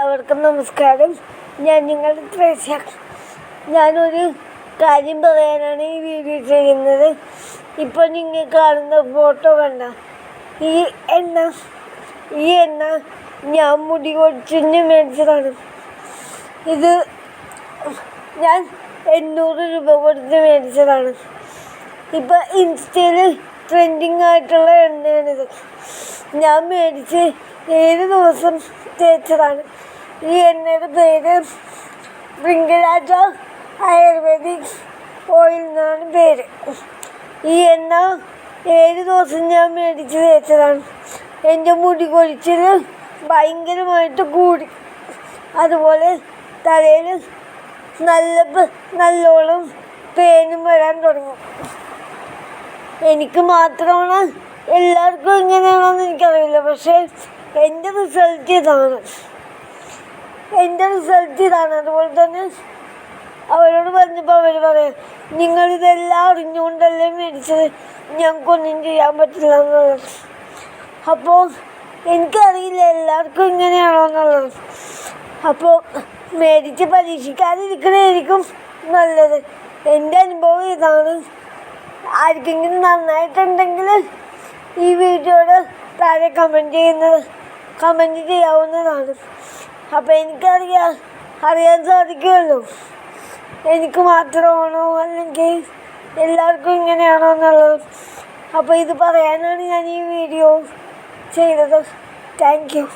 എല്ലാവർക്കും നമസ്കാരം. ഞാൻ നിങ്ങളുടെ ത്രേസ്യ. ഞാനൊരു കാര്യം പറയാനാണ് ഈ വീഡിയോ ചെയ്യുന്നത്. ഇപ്പോൾ നിങ്ങൾ കാണുന്ന ഫോട്ടോ വേണ്ട ഈ എണ്ണ ഈ എണ്ണ ഞാൻ മുടി കൊടിച്ചിന് മേടിച്ചതാണ്. ഇത് ഞാൻ എണ്ണൂറ് രൂപ കൊടുത്ത് മേടിച്ചതാണ്. ഇപ്പോൾ ഇൻസ്റ്റയിൽ ട്രെൻഡിങ് ആയിട്ടുള്ള എണ്ണയാണിത്. ഞാൻ മേടിച്ച് ഏഴ് ദിവസം തേച്ചതാണ്. ഈ എണ്ണയുടെ പേര് ബ്രിങ്കരാജ ആയുർവേദിക് ഓയിൽ എന്നാണ് പേര്. ഈ എണ്ണ ഏഴ് ദിവസം ഞാൻ മേടിച്ച് തേച്ചതാണ്. എന്റെ മുടി കൊഴിച്ചിൽ ഭയങ്കരമായിട്ട് കൂടി. അതുപോലെ തലയിൽ നല്ല നല്ലോണം പേനും വരാൻ തുടങ്ങും. എനിക്ക് മാത്രമാണ് എല്ലാവർക്കും ഇങ്ങനെയാണെന്ന് എനിക്കറിയില്ല. പക്ഷേ എന്റെ റിസൾട്ട് ഇതാണ്. എന്റെ റിസൾട്ട് ഇതാണ്. അതുപോലെ തന്നെ അവരോട് പറഞ്ഞപ്പോൾ അവർ പറയാം നിങ്ങളിതെല്ലാം അറിഞ്ഞുകൊണ്ടല്ലേ മേടിച്ചത്? ഞങ്ങൾക്കൊന്നും ചെയ്യാൻ പറ്റില്ല എന്നുള്ളത്. അപ്പോൾ എനിക്കറിയില്ല എല്ലാവർക്കും ഇങ്ങനെയാണോ എന്നുള്ളത്. അപ്പോൾ മേടിച്ച് പരീക്ഷിക്കാതിരിക്കണമായിരിക്കും നല്ലത്. എന്റെ അനുഭവം ഇതാണ്. ആർക്കെങ്കിലും നന്നായിട്ടുണ്ടെങ്കിൽ ഈ വീഡിയോയുടെ താഴെ കമന്റ് ചെയ്യുന്നത് കമന്റ് ചെയ്യാവുന്നതാണ്. അപ്പോൾ എനിക്കറിയാം അറിയാൻ സാധിക്കുമല്ലോ. എനിക്ക് മാത്രമാണോ അല്ലെങ്കിൽ എല്ലാവർക്കും ഇങ്ങനെയാണോ എന്നുള്ളത്. അപ്പോൾ ഇത് പറയാനാണ് ഞാൻ ഈ വീഡിയോ ചെയ്തത്. Thank you